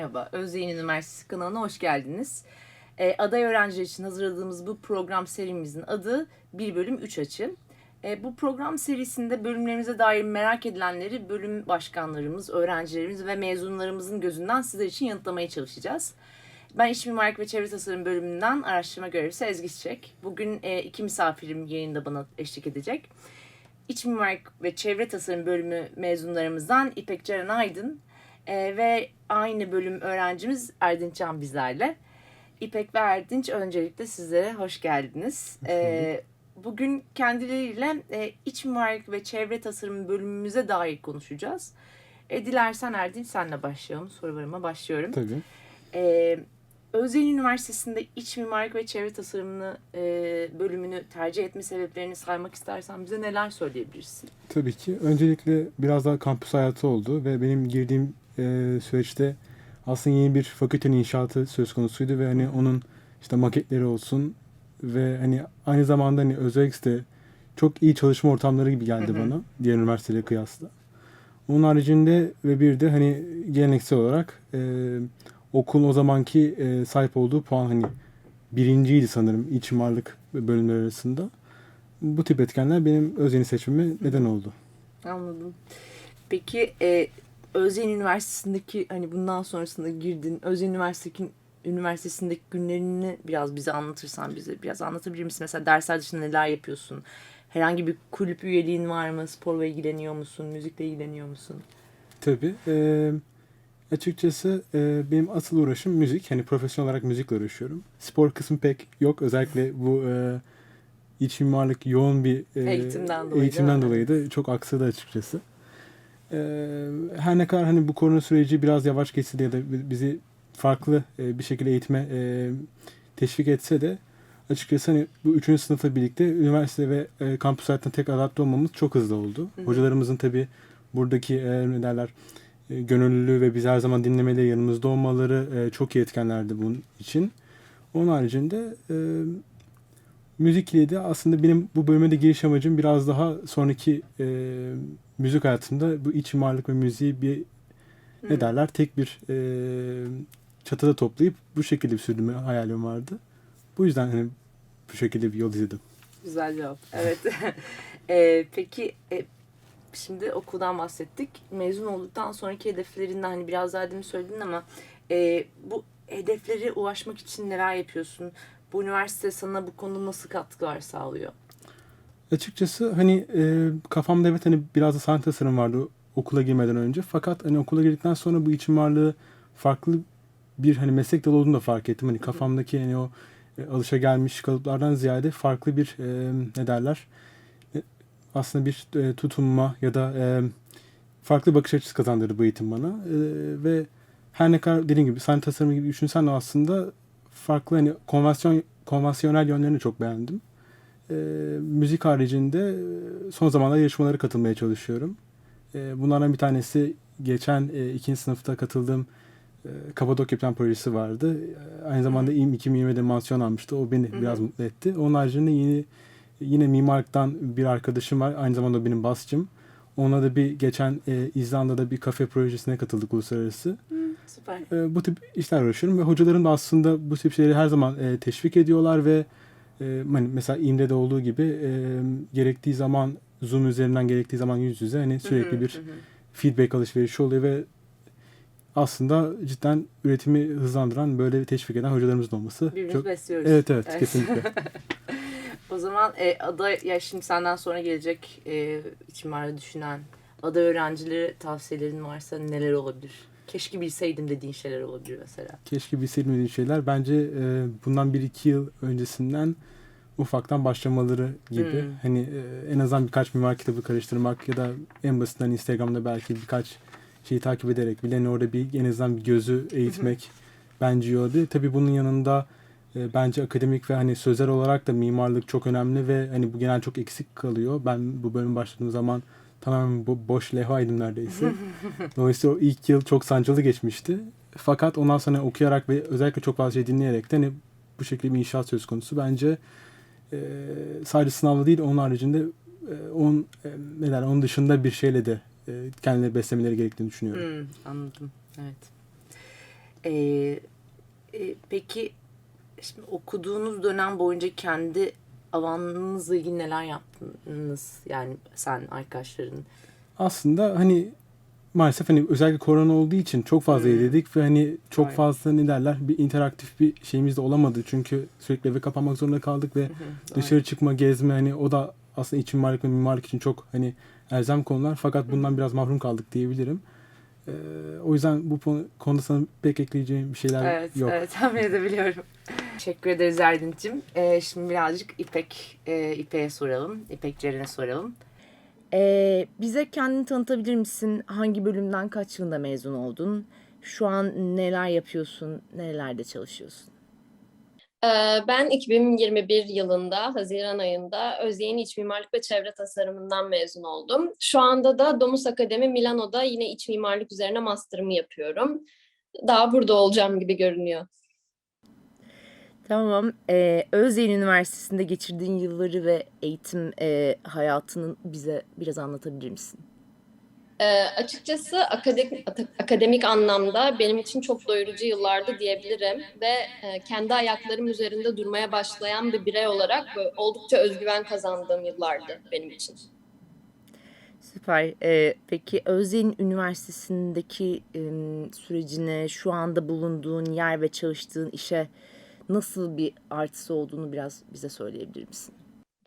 Merhaba. Özyeğin Üniversitesi kanalına hoş geldiniz. Ee, aday öğrenciler için hazırladığımız bu program serimizin adı 1 bölüm 3 açı. Ee, bu program serisinde bölümlerimize dair merak edilenleri bölüm başkanlarımız, öğrencilerimiz ve mezunlarımızın gözünden sizler için yanıtlamaya çalışacağız. Ben İç Mimarlık ve Çevre Tasarım bölümünden araştırma görevlisi Ezgi Çiçek. Bugün e, iki misafirim yayında bana eşlik edecek. İç Mimarlık ve Çevre Tasarım bölümü mezunlarımızdan İpek Ceren Aydın e, ve aynı bölüm öğrencimiz Erdinç Can bizlerle. İpek ve Erdinç öncelikle sizlere hoş geldiniz. E, bugün kendileriyle e, İç Mimarlık ve Çevre Tasarım bölümümüze dair konuşacağız. E, dilersen Erdinç senle başlayalım. Sorularıma başlıyorum. Tabii. Ee, Özyeğin Üniversitesi'nde iç mimarlık ve çevre tasarımını e, bölümünü tercih etme sebeplerini saymak istersen bize neler söyleyebilirsin? Tabii ki. Öncelikle biraz daha kampüs hayatı oldu ve benim girdiğim e, süreçte aslında yeni bir fakültenin inşaatı söz konusuydu ve hani onun işte maketleri olsun ve hani aynı zamanda hani özellikle çok iyi çalışma ortamları gibi geldi Hı hı. bana diğer üniversitelere kıyasla. Onun haricinde ve bir de hani geleneksel olarak e, okulun o zamanki e, sahip olduğu puan hani birinciydi sanırım iç mimarlık bölümleri arasında. Bu tip etkenler benim özeni seçmeme neden oldu. Anladım. Peki e, Özyeğin Üniversitesi'ndeki hani bundan sonrasında girdin Özyeğin Üniversitesi'ndeki üniversitesindeki günlerini biraz bize anlatırsan bize biraz anlatabilir misin? Mesela dersler dışında neler yapıyorsun? Herhangi bir kulüp üyeliğin var mı? Sporla ilgileniyor musun? Müzikle ilgileniyor musun? Tabii. e, açıkçası e, benim asıl uğraşım müzik. Hani profesyonel olarak müzikle uğraşıyorum. Spor kısmı pek yok. Özellikle bu e, iç mimarlık yoğun bir e, Eğitimden dolayı, eğitimden değil mi? dolayı da çok aksadı açıkçası. Her ne kadar hani bu korona süreci biraz yavaş geçse de ya da bizi farklı bir şekilde eğitime teşvik etse de açıkçası hani bu üçüncü sınıfla birlikte üniversite ve e, kampüs hayatına tek adapte olmamız çok hızlı oldu. Hı hı. Hocalarımızın tabii buradaki e, ne derler e, gönüllülüğü ve biz her zaman dinlemeleri yanımızda olmaları e, çok iyi etkenlerdi bunun için. Onun haricinde e, müzikle de aslında benim bu bölüme de giriş amacım biraz daha sonraki e, müzik hayatımda bu iç mimarlık ve müziği bir ne Hı. derler tek bir e, çatıda toplayıp bu şekilde bir sürdürme hayalim vardı. Bu yüzden hani bu şekilde bir yol izledim. Güzel cevap. Evet. Ee, peki e, şimdi okuldan bahsettik. Mezun olduktan sonraki hedeflerinden hani biraz daha demin söyledin ama e, bu hedeflere ulaşmak için neler yapıyorsun? Bu üniversite sana bu konuda nasıl katkılar sağlıyor? Açıkçası hani e, kafamda evet hani biraz da sanat tasarım vardı okula girmeden önce. Fakat hani okula girdikten sonra bu iç mimarlığı farklı bir hani meslek dalı olduğunu da fark ettim. Hani kafamdaki hani o e, alışagelmiş kalıplardan ziyade farklı bir e, ne derler e, aslında bir e, tutunma ya da e, farklı bakış açısı kazandırdı bu eğitim bana. E, ve her ne kadar dediğim gibi sanat tasarımı gibi düşünsen de aslında farklı hani konvasyon konvansiyonel yönlerini çok beğendim. E, müzik haricinde e, son zamanlarda yarışmalara katılmaya çalışıyorum. E, bunlardan bir tanesi geçen e, ikinci sınıfta katıldığım e, Kapadokya Plan projesi vardı. Aynı zamanda İM 2020'de mansiyon almıştı. O beni Hı hı. biraz mutlu etti. Onun haricinde yeni yine mimarlıktan bir arkadaşım var. Aynı zamanda o benim basçım. Onunla da bir geçen e, İzlanda'da bir kafe projesine katıldık uluslararası. Süper. E, bu tip işler uğraşıyorum ve hocalarım da aslında bu tip şeyleri her zaman e, teşvik ediyorlar ve e, hani mesela İMR'de olduğu gibi e, gerektiği zaman Zoom üzerinden gerektiği zaman yüz yüze hani sürekli bir feedback alışverişi oluyor ve aslında cidden üretimi hızlandıran böyle teşvik eden hocalarımızın olması Birbirimizi çok besliyoruz. evet evet kesinlikle. O zaman e, aday ya şimdi senden sonra gelecek e, iç mimarı düşünen aday öğrencilere tavsiyelerin varsa neler olabilir? Keşke bilseydim dediğin şeyler olabilir mesela. Keşke bilseydim dediğim şeyler bence e, bundan bir iki yıl öncesinden ufaktan başlamaları gibi. Hmm. Hani e, en azından birkaç mimar kitabı karıştırmak ya da en basitinden Instagram'da belki birkaç şeyi takip ederek bile hani orada bir en azından bir gözü eğitmek bence iyi oldu. Tabii bunun yanında e, bence akademik ve hani sözel olarak da mimarlık çok önemli ve hani bu genel çok eksik kalıyor. Ben bu bölüm başladığım zaman tamamen bo- boş levhaydım neredeyse. Dolayısıyla o ilk yıl çok sancılı geçmişti. Fakat ondan sonra okuyarak ve özellikle çok fazla şey dinleyerek de hani bu şekilde bir inşaat söz konusu. Bence e, sadece sınavla değil onun haricinde e, onun e, ne derler, onun dışında bir şeyle de e, kendileri beslemeleri gerektiğini düşünüyorum. Hmm, anladım. Evet. Ee, e, peki şimdi okuduğunuz dönem boyunca kendi alanınızla ilgili neler yaptınız? Yani sen, arkadaşların. Aslında hani maalesef hani özellikle korona olduğu için çok fazla Hmm. izledik ve hani çok Aynen. fazla ne derler bir interaktif bir şeyimiz de olamadı. Çünkü sürekli eve kapanmak zorunda kaldık ve dışarı çıkma, gezme hani o da aslında iç mimarlık ve mimarlık için çok hani elzem konular. Fakat bundan biraz mahrum kaldık diyebilirim. Ee, o yüzden bu konu- konuda sana pek ekleyeceğim bir şeyler Evet, yok. evet tahmin edebiliyorum. Teşekkür ederiz Erdin'cim. Ee, şimdi birazcık İpek, e, İpek'e soralım. İpek Ceren'e soralım. Ee, bize kendini tanıtabilir misin? Hangi bölümden kaç yılında mezun oldun? Şu an neler yapıyorsun? Nelerde çalışıyorsun? Ben 2021 yılında, Haziran ayında Özyeğin İç Mimarlık ve Çevre Tasarımından mezun oldum. Şu anda da Domus Akademi Milano'da yine iç mimarlık üzerine master'ımı yapıyorum. Daha burada olacağım gibi görünüyor. Tamam. Ee, Özyeğin Üniversitesi'nde geçirdiğin yılları ve eğitim e, hayatını bize biraz anlatabilir misin? Ee, açıkçası akademik, akademik anlamda benim için çok doyurucu yıllardı diyebilirim ve e, kendi ayaklarım üzerinde durmaya başlayan bir birey olarak böyle oldukça özgüven kazandığım yıllardı benim için. Süper. Ee, peki Özyeğin Üniversitesi'ndeki em, sürecine, şu anda bulunduğun yer ve çalıştığın işe nasıl bir artısı olduğunu biraz bize söyleyebilir misin?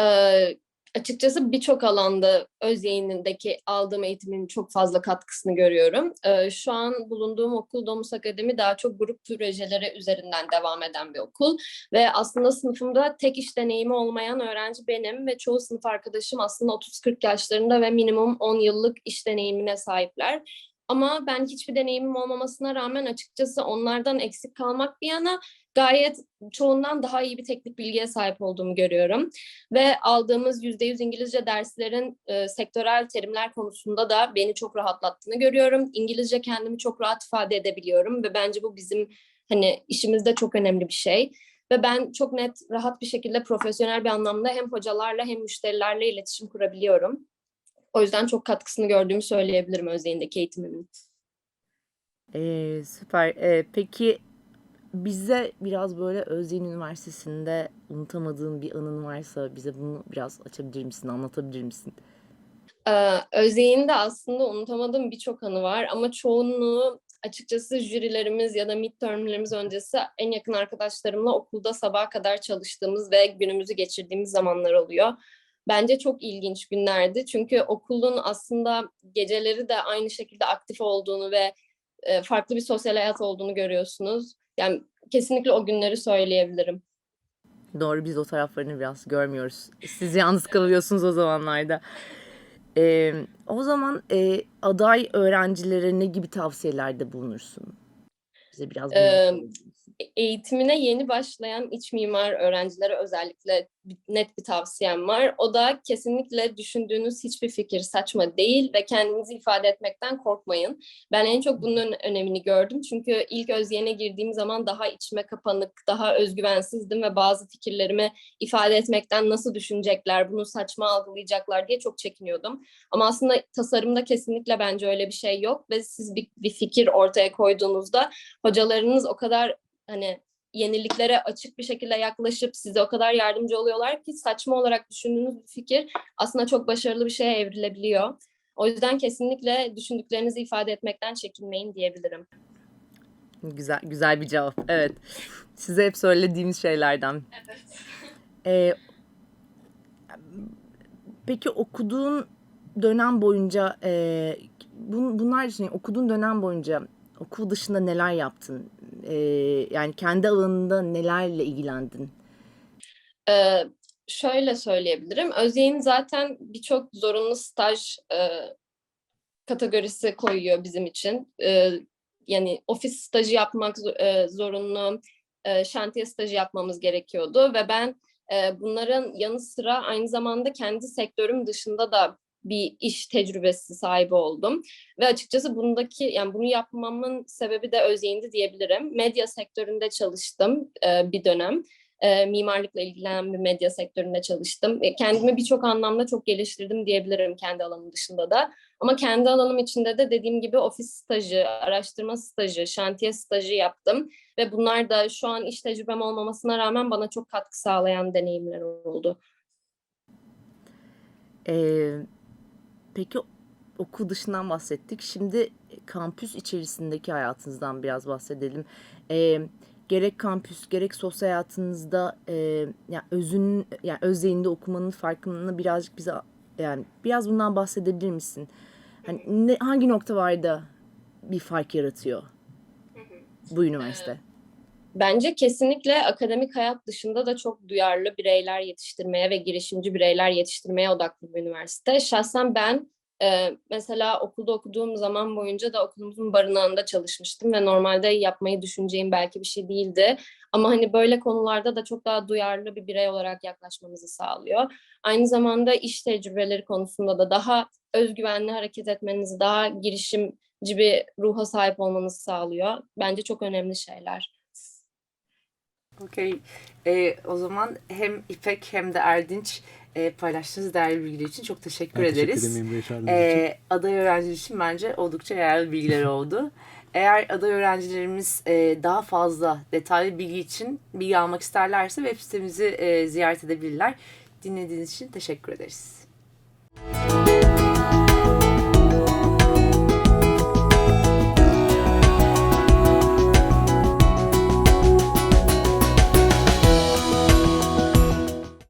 Ee, açıkçası birçok alanda öz yayınındaki aldığım eğitimin çok fazla katkısını görüyorum. Ee, şu an bulunduğum okul Domus Akademi daha çok grup projeleri üzerinden devam eden bir okul. Ve aslında sınıfımda tek iş deneyimi olmayan öğrenci benim ve çoğu sınıf arkadaşım aslında 30-40 yaşlarında ve minimum 10 yıllık iş deneyimine sahipler. Ama ben hiçbir deneyimim olmamasına rağmen açıkçası onlardan eksik kalmak bir yana gayet çoğundan daha iyi bir teknik bilgiye sahip olduğumu görüyorum. Ve aldığımız %100 İngilizce derslerin e, sektörel terimler konusunda da beni çok rahatlattığını görüyorum. İngilizce kendimi çok rahat ifade edebiliyorum ve bence bu bizim hani işimizde çok önemli bir şey. Ve ben çok net, rahat bir şekilde profesyonel bir anlamda hem hocalarla hem müşterilerle iletişim kurabiliyorum. O yüzden çok katkısını gördüğümü söyleyebilirim Özyeğin'deki eğitimimin. Ee, süper. Ee, peki bize biraz böyle Özyeğin Üniversitesi'nde unutamadığın bir anın varsa bize bunu biraz açabilir misin, anlatabilir misin? Ee, Özyeğin'de aslında unutamadığım birçok anı var ama çoğunluğu açıkçası jürilerimiz ya da midtermlerimiz öncesi en yakın arkadaşlarımla okulda sabaha kadar çalıştığımız ve günümüzü geçirdiğimiz zamanlar oluyor. Bence çok ilginç günlerdi çünkü okulun aslında geceleri de aynı şekilde aktif olduğunu ve e, farklı bir sosyal hayat olduğunu görüyorsunuz. Yani kesinlikle o günleri söyleyebilirim. Doğru biz o taraflarını biraz görmüyoruz. Siz yalnız kalıyorsunuz o zamanlarda. Ee, o zaman e, aday öğrencilere ne gibi tavsiyelerde bulunursun? Bize biraz bunu Ee, eğitimine yeni başlayan iç mimar öğrencilere özellikle net bir tavsiyem var. O da kesinlikle düşündüğünüz hiçbir fikir saçma değil ve kendinizi ifade etmekten korkmayın. Ben en çok bunun ön- önemini gördüm. Çünkü ilk özyeğine girdiğim zaman daha içime kapanık, daha özgüvensizdim ve bazı fikirlerimi ifade etmekten nasıl düşünecekler, bunu saçma algılayacaklar diye çok çekiniyordum. Ama aslında tasarımda kesinlikle bence öyle bir şey yok ve siz bir, bir fikir ortaya koyduğunuzda hocalarınız o kadar hani yeniliklere açık bir şekilde yaklaşıp size o kadar yardımcı oluyorlar ki saçma olarak düşündüğünüz bir fikir aslında çok başarılı bir şeye evrilebiliyor. O yüzden kesinlikle düşündüklerinizi ifade etmekten çekinmeyin diyebilirim. Güzel güzel bir cevap. Evet. Size hep söylediğimiz şeylerden. Ee, peki okuduğun dönem boyunca e, bun- bunlar için okuduğun dönem boyunca okul dışında neler yaptın? Ee, yani kendi alanında nelerle ilgilendin? Ee, şöyle söyleyebilirim. Özyeğin zaten birçok zorunlu staj e, kategorisi koyuyor bizim için. Ee, yani ofis stajı yapmak e, zorunlu, e, şantiye stajı yapmamız gerekiyordu ve ben e, bunların yanı sıra aynı zamanda kendi sektörüm dışında da bir iş tecrübesi sahibi oldum. Ve açıkçası bundaki yani bunu yapmamın sebebi de Özyeğin'di diyebilirim. Medya sektöründe çalıştım e, bir dönem. e, mimarlıkla ilgilenen bir medya sektöründe çalıştım. E, kendimi birçok anlamda çok geliştirdim diyebilirim kendi alanım dışında da. Ama kendi alanım içinde de dediğim gibi ofis stajı, araştırma stajı, şantiye stajı yaptım. Ve bunlar da şu an iş tecrübem olmamasına rağmen bana çok katkı sağlayan deneyimler oldu. Ee, peki okul dışından bahsettik. Şimdi kampüs içerisindeki hayatınızdan biraz bahsedelim. Ee, gerek kampüs gerek sosyal hayatınızda e, yani özün yani özeyinde okumanın farkını birazcık bize yani biraz bundan bahsedebilir misin? Hani ne, hangi nokta var da bir fark yaratıyor bu üniversite? Bence kesinlikle akademik hayat dışında da çok duyarlı bireyler yetiştirmeye ve girişimci bireyler yetiştirmeye odaklı bir üniversite. Şahsen ben e, mesela okulda okuduğum zaman boyunca da okulumuzun barınağında çalışmıştım ve normalde yapmayı düşüneceğim belki bir şey değildi. Ama hani böyle konularda da çok daha duyarlı bir birey olarak yaklaşmamızı sağlıyor. Aynı zamanda iş tecrübeleri konusunda da daha özgüvenli hareket etmenizi, daha girişimci bir ruha sahip olmanızı sağlıyor. Bence çok önemli şeyler. Okey. Ee, o zaman hem İpek hem de Erdinç e, paylaştığınız değerli bilgiler için çok teşekkür Ben ederiz. Teşekkür ederim. Ee, aday öğrenciler için bence oldukça değerli bilgiler oldu. Eğer aday öğrencilerimiz e, daha fazla detaylı bilgi için bilgi almak isterlerse web sitemizi e, ziyaret edebilirler. Dinlediğiniz için teşekkür ederiz.